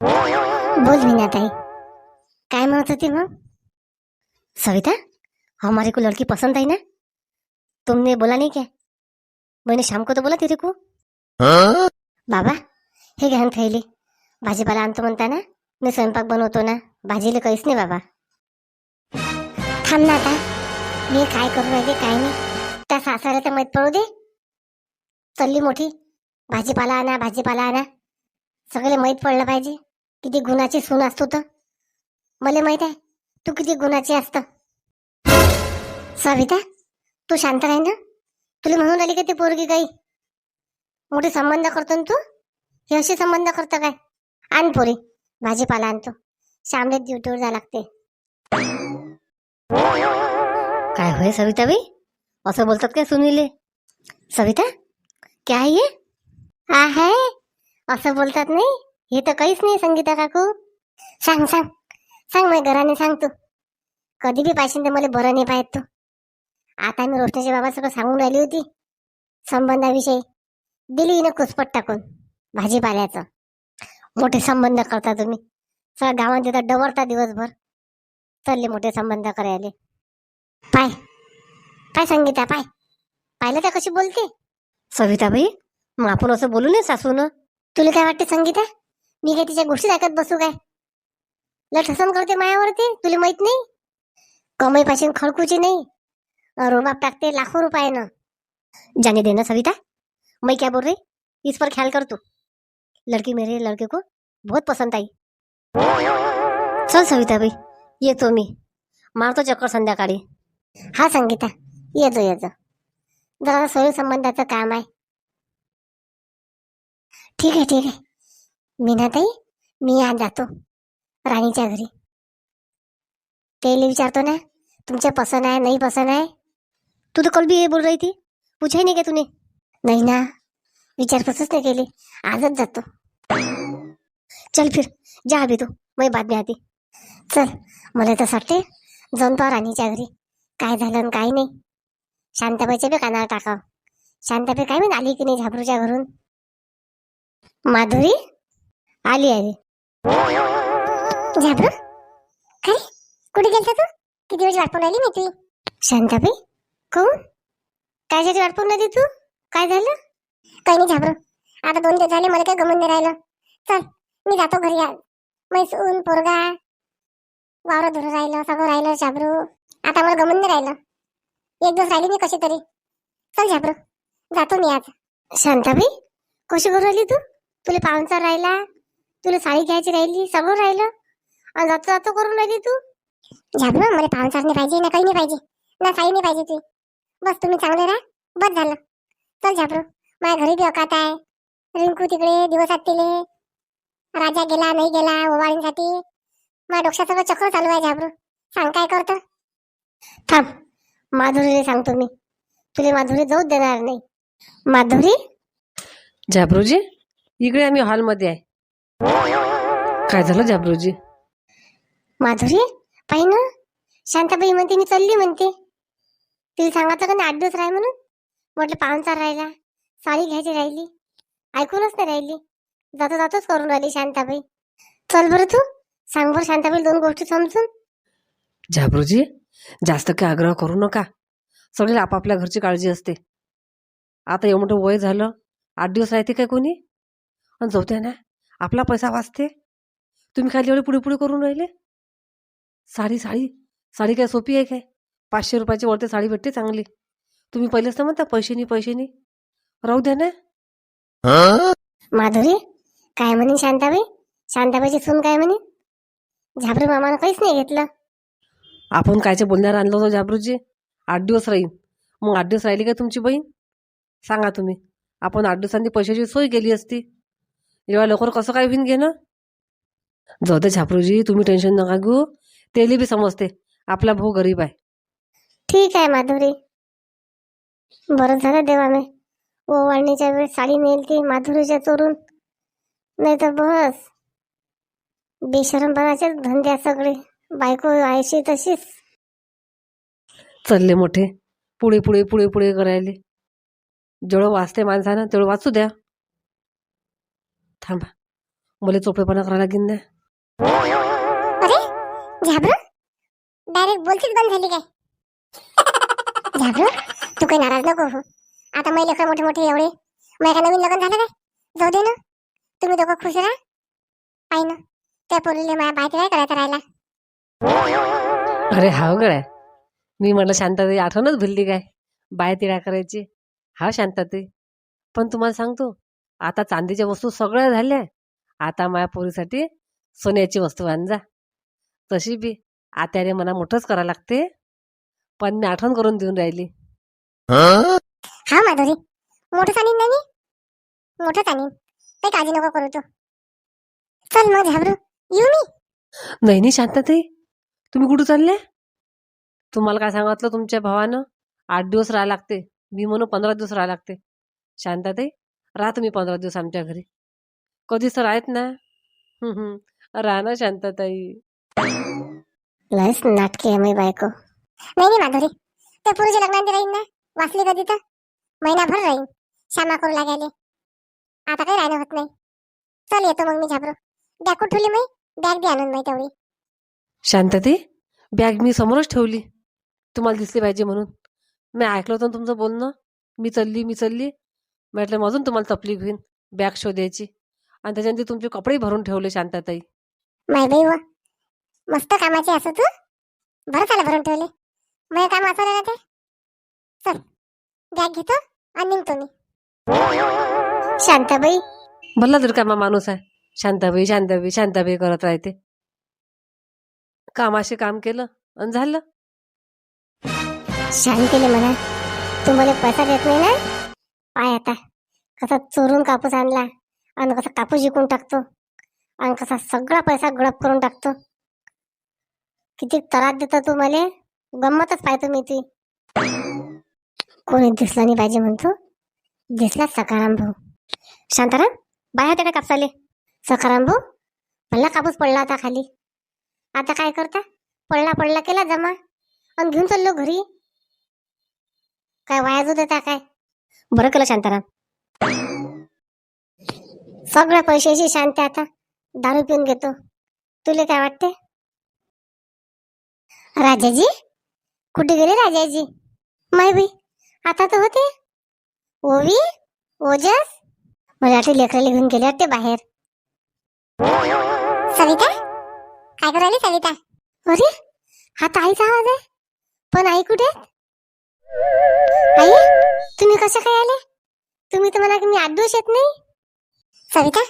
बोल मीनाताई. काय म्हणत होती मग? सविता हमारे को लड़की पसंद आई ना? तुमने बोला नहीं क्या? मैंने शाम को तो बोला तेरे को बाबा हे घ्या थैली. भाजीपाला आणतो म्हणता ना? मी स्वयंपाक बनवतो ना? भाजीला काहीच नाही बाबा. थांब ना आता. मी काय करू राहिले काय नाही. त्या सासऱ्याला तर माहीत पडू दे. चल्ली मोठी. भाजीपाला आणा भाजीपाला आणा. सगळे माहीत पडलं पाहिजे. किती गुणाची सून असतो तर मला माहीत आहे तू किती गुणाची असत. सविता तू शांत राही ना. तुला म्हणून आली का ती पोरगी काही? मोठे संबंध करतो ना तू? हे असे संबंध करतो काय? आण पोरी भाजीपाला आणतो. शामले ड्युटीवर जा लागते. काय होय सविताबाई असं बोलतात काय सुनीले? सविता क्या है ये? हा है? असं बोलतात नाही? हे तर काहीच नाही संगीता काकू. सांग सांग. सांग मग घराने सांग तू. कधी बी पाहिजे तर मला बरं नाही पाहत तू. आता मी रोशनीच्या बाबासोबत सांगून राहिली होती. संबंधाविषयी. दिली ना कुसपट टाकून. भाजीपाल्याचं. मोठे संबंध करता तुम्ही. सगळ्या गावात तिथं डवरता दिवसभर. चालले मोठे संबंध करायले. पाय. पाय संगीता पाय. पाहिलं त्या कशी बोलते? सविताबाई मग आपण असं बोलू नये सासून. तुला काय वाटते संगीता? मी काय तिच्या गोष्टी ऐकत बसू काय? लट हसन करते मायावरती तुला माहीत नाही? कमाई पासून खडकूची नाही. अं, रोबाब टाकते लाखो रुपयानं जाने देना सविता. मैं क्या बोल रही? इस पर ख्याल कर तू. लड़की मेरे लड़के को बहुत पसंद आई. चल सविता भाई येतो मी. मारतो चक्कर संध्याकाळी. हा संगीता येतो येतो जरा सोयी संबंधाचं काम आहे. ठीक आहे ठीक आहे. मीनाताई मी आज जातो. राणीच्या घरी. तेले विचारतो ना तुमच्या पसंद आहे नाही पसंद आहे? तू तो कल भी बोल रही थी पूछा ही नहीं क्या तूने? नहीं ना. विचारपूसच नाही केली. आजच जातो. चल फिर जा अभी तू. मैं बाद में आती. चल मला तर वाटते जाऊन पाहा राणीच्या घरी. काय झालं आणि काय नाही. शांताबाईच्या बी कानावर टाकाव. शांताबाई काय म्हणून आली की नाही झाबरूच्या घरून? माधुरी? आली आली. झाबरू काय कुठे गेलता तू? किती वेळ वाट पाहून आली मी तुझी? शांताबाई? कोण? कायसाठी वाट पाहून आली तू? काय झालं? काही नाही झाबरू आता दोन दिवस झाले मला काय गमन नाही राहिलं. चल मी जातो घरी आज मैसून पोरगा वावर धरून राहिलं सगळं राहिलं झाबरू आता मला गमन नाही राहिलं. एक दिवस राहिली मी कशी तरी. चल झाबरू जातो मी आज. शांताबाई कशी करू राहिली तू? तुला पाहुणचार राहिला? तुला साडी घ्यायची राहिली सगळं राहिलं? आणि जातो जातो करून राहिली तू? झाबरू मला पाहुणचार नाही पाहिजे ना काही नाही पाहिजे ना साडी नाही पाहिजे ती. बस तुम्ही चांगले राहा बस झालं. चल झाबरू माझ्या घरी बी अकात आहे. रिंकू तिकडे दिवसात तिले राजा गेला नाही गेला ओवाळींसाठी. माझ्या डोक्यात सगळं चक्र चालू आहे झाबरू. सांग काय करतं? थांब माधुरीला सांगतो मी. तुला माधुरी जाऊच देणार नाही. माधुरी? झाबरूजी इकडे आम्ही हॉलमध्ये आहे. काय झालं झाबरूजी माधुरी पाहि ना. शांताबाई म्हणते मी चालली म्हणते. तिला सांगायचं का नाही आठ दिवस राह म्हणून? म्हटलं पाहुणचार राहिला साडी घ्यायची राहिली. ऐकूनच नाही राहिली. जातो जातोच करून राहिली शांताबाई. चल बरं तू. सांग बरं शांताबाई दोन गोष्टी समजून. झाबरूजी जास्त काही आग्रह करू नका. सगळे आपापल्या घरची काळजी असते. आता एवढं वय झालं आठ दिवस राहते काय कोणी? आणि जाऊ द्या ना. आपला पैसा वाचते? तुम्ही खाली एवढे पुढे पुढे करून राहिले? साडी साडी साडी काय सोपी आहे काय? पाचशे रुपयाची वरती साडी भेटते चांगली. तुम्ही पहिलेच तर म्हणता पैसे नाही पैसे नाही राहू द्या ना. माधुरी काय म्हणे शांताबाई? शांताबाईची सून काय म्हणे? झाबरू मामानं काहीच नाही घेतलं. आपण कायच्या बोलण्यावर आणलं होतं झाबरूजी? आठ दिवस राहील मग आठ दिवस राहिली का तुमची बहीण? सांगा तुम्ही. आपण आठ दिवसांनी पैशाची सोय केली असती. एवढ्या लवकर कसं काय होईन घेणं? जाऊ दे झापरूजी तुम्ही टेन्शन नका घेऊ. तेली बी समजते आपला भाऊ गरीब आहे. ठीक आहे माधुरी. बरं झालं देवा मी ओवाळणीच्या वेळेस साडी नेलती माधुरीच्या चोरून. नाही तर बस. बेशरमपणाचे धंद्या सगळे. बायको आयशी तशीच. चालले मोठे. पुढे पुढे पुढे पुढे करायले. जेवढं वाचते माणसानं तेवढं वाचू द्या. थांबा. मला चोपडेपणा करायला लागेल ना. अरे झाबरू? डायरेक्ट बोलतीच बंद झाली काय? झाबरू तू काही नाराज नको हो आता मै लेकर मोठे मोठे एवढे. का नवीन लग्न झालं काय? जाऊ दे ना. तुम्ही दोघं खुश राहा. पाहि ना त्या पोरीले माझ्या बाहेर काय करायचं राहिला अरे हाव गड्या. मी म्हटलं शांतताई आठवणच भुलली काय? बाय तिळा करायची. हा शांतताई पण तुम्हाला सांगतो आता चांदीच्या वस्तू सगळ्या झाल्या. आता माझ्या पोरीसाठी सोन्याची वस्तू आण जा तशी बी आत्याने मला मोठंच करावं लागते. पण मी आठवण करून देऊन राहिली. हा माधुरी. मोठं आणीन ना मी? मोठंच आणीन. काही काळजी नको करू तू. चल मग झाबरू. येऊ मी? नाही नाही शांतताई. तुम्ही कुठं चालले? तुम्हाला काय सांगितलं तुमच्या भावानं? आठ दिवस राहा लागते. मी म्हणून पंधरा दिवस राहा लागते. शांताताई राहा तुम्ही पंधरा दिवस आमच्या घरी. कधीच तर आहेत ना. राहा ना शांताताई. लयच नाटकी आहे बायको. नाही नाही माधुरी. त्या पुरुषी लग्नांची राहीन ना? वाचली कधी तर? महिनाभर राहीन. श्यामा करू लागायले आता काही राहणं होत नाही. चल येतो मग मी झाबरू. बॅग कुठं ठेवली मी बॅग बी आणून माही तेवढी. शांतताई बॅग मी समोरच ठेवली. तुम्हाला दिसली पाहिजे म्हणून. मी ऐकलं होतं ना तुमचं बोलणं. मी चालली मी चालली. म्हटलं अजून तुम्हाला तकलीफ होईन बॅग शोधायची. आणि त्याच्यानंतर तुमचे कपडे भरून ठेवले शांताताई. माय बाई व मस्त कामाची असं तू? बरं झालं भरून ठेवले. मग काम असं ना ते. चल बॅग घेतो आणि निघतो मी. शांताबाई. भल्ला दुर्गामा माणूस आहे. शांताबाई शांताबाई शांताबाई करत राहते. कामाशी काम केलं आणि झालं. शांतीने म्हणा तुम्हाला पैसा देत नाही ना? पाय आता. कसा चोरून कापूस आणला आणि कसा कापूस विकून टाकतो आणि कसा सगळा पैसा गडप करून टाकतो. किती त्रास देतो तू मला. गंमतच पाहतो मी ती. कोणी दिसला नाही पाहिजे म्हणतो. दिसला सकाराम भाऊ. शांताराम बाहेर का कापसाले. सकाराम भाऊ भल्ला कापूस पडला होता खाली. आता काय करता? पडला पडला केला जमा. आणि घेऊन चाललो घरी. काय वाया जो देता काय? बरं केलं शांताराम. सगळ्या पैशाची शांती आता. दारू पिऊन घेतो. तुला काय वाटते राजाजी? कुठे गेले राजाजी? माय बाई आता तर होते. ओवी ओजस? मला वाटते लेकराला घेऊन गेले वाटते बाहेर. सविता? काय करायली सविता? अरे हा ताईचा आवाज आहे. पण आई कुठे आहे? आई तुम्ही कसे काय आले? तुम्ही तर म्हणा की मी आठ दिवस येत नाही. सविता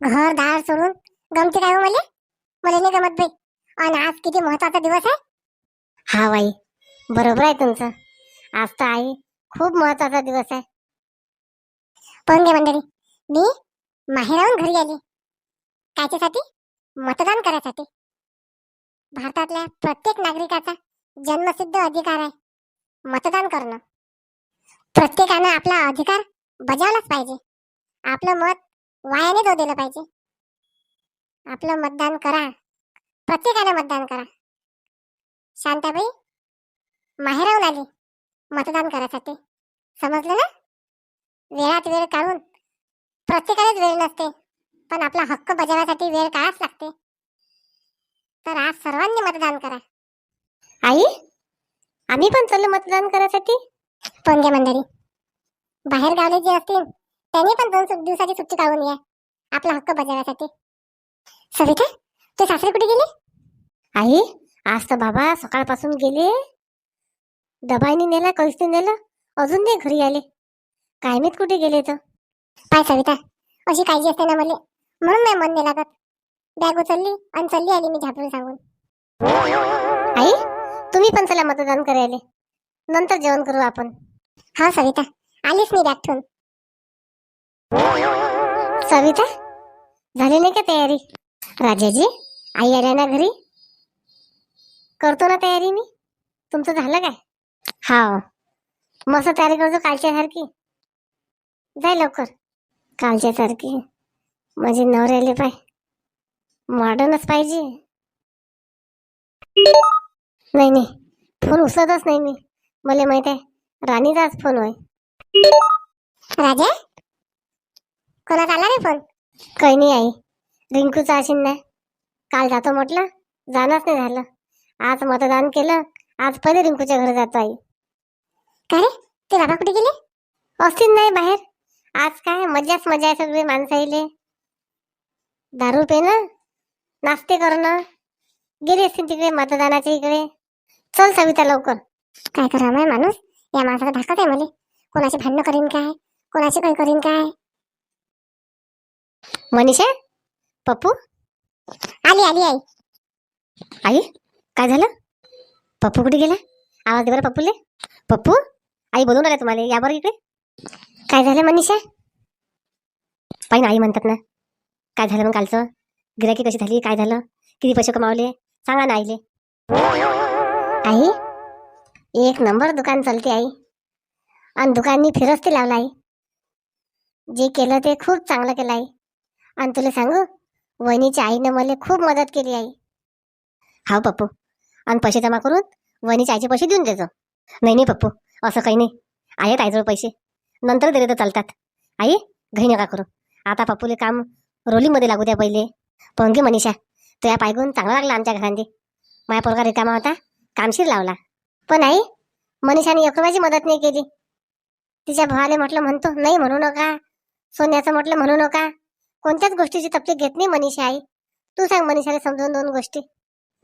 घर दार सोडून गमते काय हो मला? मला नाही गमत बाई. आणि आज किती महत्त्वाचा दिवस आहे. हा बाई बरोबर आहे तुमचं. आज तर आई खूप महत्त्वाचा दिवस आहे. पण दे मंडळी मी माहेराहून घरी आली. कायच्यासाठी मतदान करायसाठी. भारतातल्या प्रत्येक नागरिकाचा जन्मसिद्ध अधिकार आहे. मतदान करणं. प्रत्येकानं आपला अधिकार बजावलाच पाहिजे. आपलं मत वायाने तो दिलं पाहिजे. आपलं मतदान करा. प्रत्येकानं मतदान करा. शांताबाई माहेरावून आली मतदान करायसाठी. समजलं ना? वेळात वेळ काढून प्रत्येकालाच वेळ नसते पण आपला हक्क बजावण्यासाठी वेळ काढाच लागते. तर आज सर्वांनी मतदान करा. आई? आम्ही पण चाललो मतदान करायसाठी. पण घ्या मंडळी बाहेर गावले जे असतील त्यांनी पण दोन सु- दिवसाची सुट्टी काढून घ्या. आपला हक्क बजावण्यासाठी सविता ते सासरे कुठे गेले? आई आज तर बाबा सकाळपासून गेले. दबाईनी नेला कळीने नेलं अजून नाही घरी आले. काय माहीत कुठे गेले तर? काय सविता अशी काळजी असते ना मला. म्हणून नाही मन नाही लागत. बॅग उचलली आणि चालली आली मी झापरून सांगून. आई तुम्ही पण चला मतदान करायला. नंतर जेवण करू आपण. हा सविता. आलीच मी बॅग ठेवून. सविता? झाली नाही का तयारी? राजाजी आई आल्या ना घरी? करतो ना तयारी मी. तुमचं झालं काय? हा. मस्त तयारी करतो कालच्या सारखी. जाय लवकर. कालच्या सारखी. माझे नवऱ्याले पाय. मॉडर्नच पाहिजे. नाही नाही. फोन उचलतच नाही मी. मला माहीत आहे राणीचाच फोन होय. राजा? कोणाचा आला रे फोन? काही नाही आई. रिंकूचा असेल ना काल जातो म्हटलं जाणंच नाही झालं. आज मतदान केलं आज पहिले रिंकूच्या घरी जातो आई. काय रे? ते बाबा कुठे गेले? असतील नाही बाहेर. आज काय मजाच मजा आहे सगळे माणसं येले दारू पेनं नाश्ते करणं. गेले असतील तिकडे मतदानाच्या इकडे. चल सविता लवकर. काय करा माय माणूस? या माणसाला धाकत आहे मला. कोणाशी भांडणं करीन काय? कोणाशी काही करीन काय? मनीषा? पप्पू? आली आली आई. आई? काय झालं? पप्पू कुठे गेला? आवाज दे बरं पप्पूले. पप्पू? आई बोलून आल्या तुम्हाला. या बरं इकडे. काय झालं मनीषा? पाहिजे आई म्हणतात ना. काय झालं मग कालचं? गिराकी कशी झाली? काय झालं? किती पैसे कमावले? सांगा ना आईले. आई एक नंबर दुकान चालते आई. आणि दुकाननी फिरस्ती लावला आई जे केलं ते खूप चांगलं केलं आई. आणि तुला सांगू वहिनीच्या आईनं मला खूप मदत केली आई. हाव पप्पू. आणि पैसे जमा करून वहिनीच्या आईचे पैसे देऊन देतो. नाही नाही पप्पू. असं काही नाही. आहेत आईजवळ पैसे. नंतर दिले तर चालतात. आई घरी नका करू. आता पप्पूले काम रोलीमध्ये लागू द्या पहिले. पण घे मनीषा तुया पायगून चांगला लागला आमच्या घरांनी. माझ्या पोरगा रिकामा होता. कामशीर लावला. पण आई मनीषाने एक मदत नाही केली. तिच्या भावाने म्हटलं म्हणतो नाही म्हणू नका. सोन्याचं म्हटलं म्हणू नका. कोणत्याच गोष्टीची तपलीक घेत नाही मनीषा आई. तू सांग मनीषाने समजून दोन गोष्टी.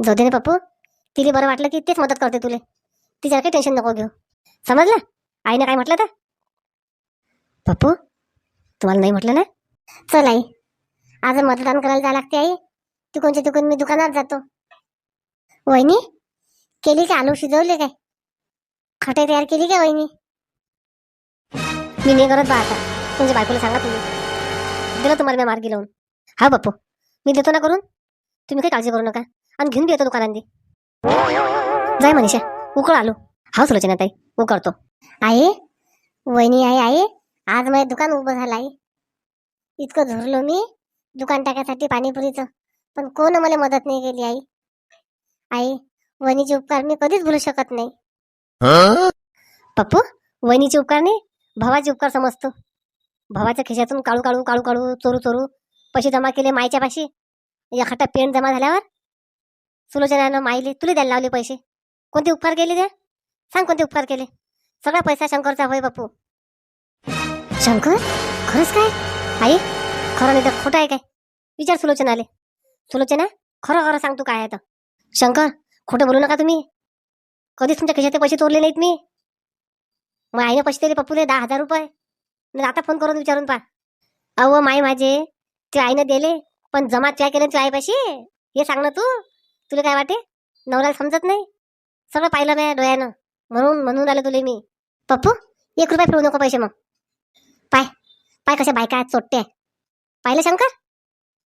जाऊ दे ना पप्पू. तिला बरं वाटलं की तेच मदत करते तुले. तिच्यावर काही टेन्शन नको घेऊ. समजलं? आईने काय म्हटलं तर? पप्पू तुम्हाला नाही म्हटलं ना? चल आई. आज मतदान करायला जावं लागते आई. तिकडूनच्या तिकडून मी दुकानात जातो. वहिनी केली का? आलू शिजवले काय? खटे तयार केली का वहिनी? मी नाही करत बा आता. तुमच्या बायकोला सांगा तुम्ही. दिलं तुम्हाला मी मार्गी लावून. हा बापू मी देतो ना करून? तुम्ही काही काळजी करू नका. आणि घेऊन बी येतो दुकानांनी. जाय मनीषा उकळ आलो. हा सुलोचना ताई उकळतो. आहे. वहिनी आहे आहे. आज माझं दुकान उभं झालं आहे इतकं झुरलो मी दुकान टाकायसाठी पाणीपुरीचं. पण कोण मला मदत नाही केली आई. आई वहिनीचे उपकार मी कधीच भुलू शकत नाही. पप्पू वहिनीचे उपकार नाही भावाचे उपकार समजतो. भावाच्या खिशातून काळू काळू काळू काळू चोरू चोरू पैसे जमा केले मायच्या पाशी एखादा पेंट जमा झाल्यावर? सुलोचनानं माईले तुला द्यायला लावले पैसे. कोणते उपकार केले ते? सांग कोणते उपकार केले. सगळा पैसा शंकरचा होय बापू शंकर? खरंच काय? आई खरं नाही तर खोटं आहे काय? विचार सुलोचनाले. सुलोचना खरं खरं सांग तू काय आहे तर. शंकर खोटं बोलू नका तुम्ही. कधीच तुमच्या खिशात पैसे चोरले नाहीत मी. मग आईने पैसे दिले पप्पूले दहा हजार रुपये. नाही आता फोन करून विचारून पा अहो माय माझे ते आईनं दिले पण जमा त्या केलं तू आईपाशी? हे सांग ना तू. तुला काय वाटे? नवऱ्याला समजत नाही. सगळं पाहिलं मी डोळ्यानं. म्हणून म्हणून आलं तुले मी. पप्पू एक रुपया फिरू नको पैसे मग. पाय पाय कशा बायका आहेत चोट्टे. पाहिलं शंकर?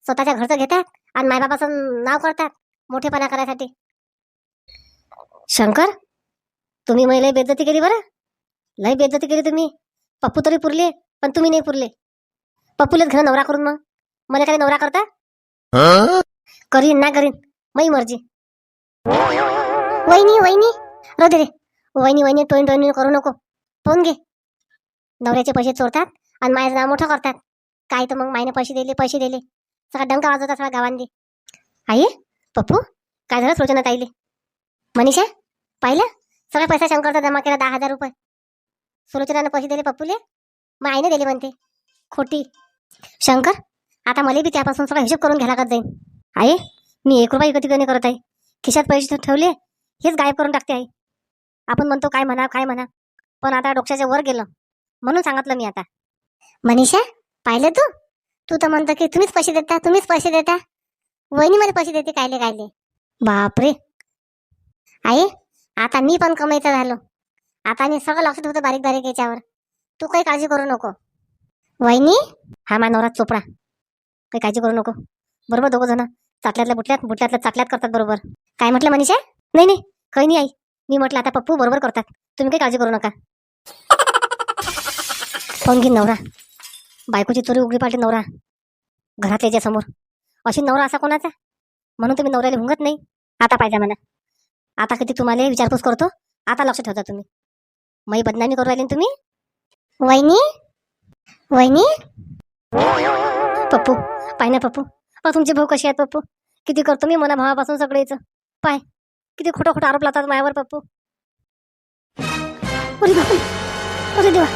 स्वतःच्या घरचं घेतात आणि मायबापाचं नाव करतात मोठेपणा करायसाठी. शंकर तुम्ही महिला बेदती बेइज्जती केली बरं. लय बेइज्जती केली तुम्ही. पप्पू तरी पुरले पण तुम्ही नाही पुरले. पप्पूलेच घर नवरा करून मग. मला काय नवरा करता? करीन ना करीन मई मर्जी. वहिनी वहिनी रो दे रे. वहिनी वहिनी टोईन टोईन करू नको. पोहून घे. नवऱ्याचे पैसे चोरतात आणि मायाचं नाव मोठं करतात. काय तर मग मायने पैसे दिले पैसे दिले. सगळा डंका वाजवता सगळ्या गावांनी. आई पप्पू काय झालं? सोचना ताईले मनीषा? पाहिलं? सगळा पैसा शंकरचा जमा केला दहा हजार रुपये. सुलोचनानं पैसे दिले पप्पूले. मग आईने दिले म्हणते. खोटी. शंकर आता मला बी त्यापासून सगळा हिशोब करून घ्यायला लागत आई मी एक रुपया इकत नाही करत आहे. खिशात पैसे ठेवले हेच गायब करून टाकते आई. आपण म्हणतो काय म्हणा काय म्हणा. पण आता डोक्याच्या वर गेलं. म्हणून सांगितलं मी आता. मनीषा पाहिलं तू? तू तर म्हणतो की तुम्हीच पैसे देता तुम्हीच पैसे देता. वहिनी मला पैसे देते कायले कायले. बापरे. आई आता मी पण कमाईचं झालो. आता मी सगळं लक्ष होतं बारीक बारीक याच्यावर. तू काही काळजी करू नको. वहिनी? हा मा नवरा चोपडा. काही काळजी करू नको. बरोबर दोघं जण. चाटल्यातल्या बुटल्यात बुटल्यातल्या चाटल्यात करतात बरोबर. काय म्हटलं मनीषा? नाही नाही. काही नाही आई. मी म्हटलं आता पप्पू बरोबर करतात. तुम्ही काही काळजी करू नका. फोन घेईन नवरा. बायकोची चोरी उघडी पाडली नवरा. घरातल्या समोर अशी नवरा असा कोणाचा? म्हणून तुम्ही नवऱ्याला हुंगत नाही. आता पाहिजे म्हणा आता किती तुम्हाला विचारपूस करतो? आता लक्ष ठेवता तुम्ही. मई बदनामी करू राहिली ना तुम्ही? वहिनी? वहिनी? पप्पू पाय ना पप्पू. पा तुमचे भाऊ कसे आहेत पप्पू? किती करतो मी मना भावापासून सगळेच? पाय. किती खोटं खोटं आरोप लावतात मायावर पप्पू. अरे अरे देवा.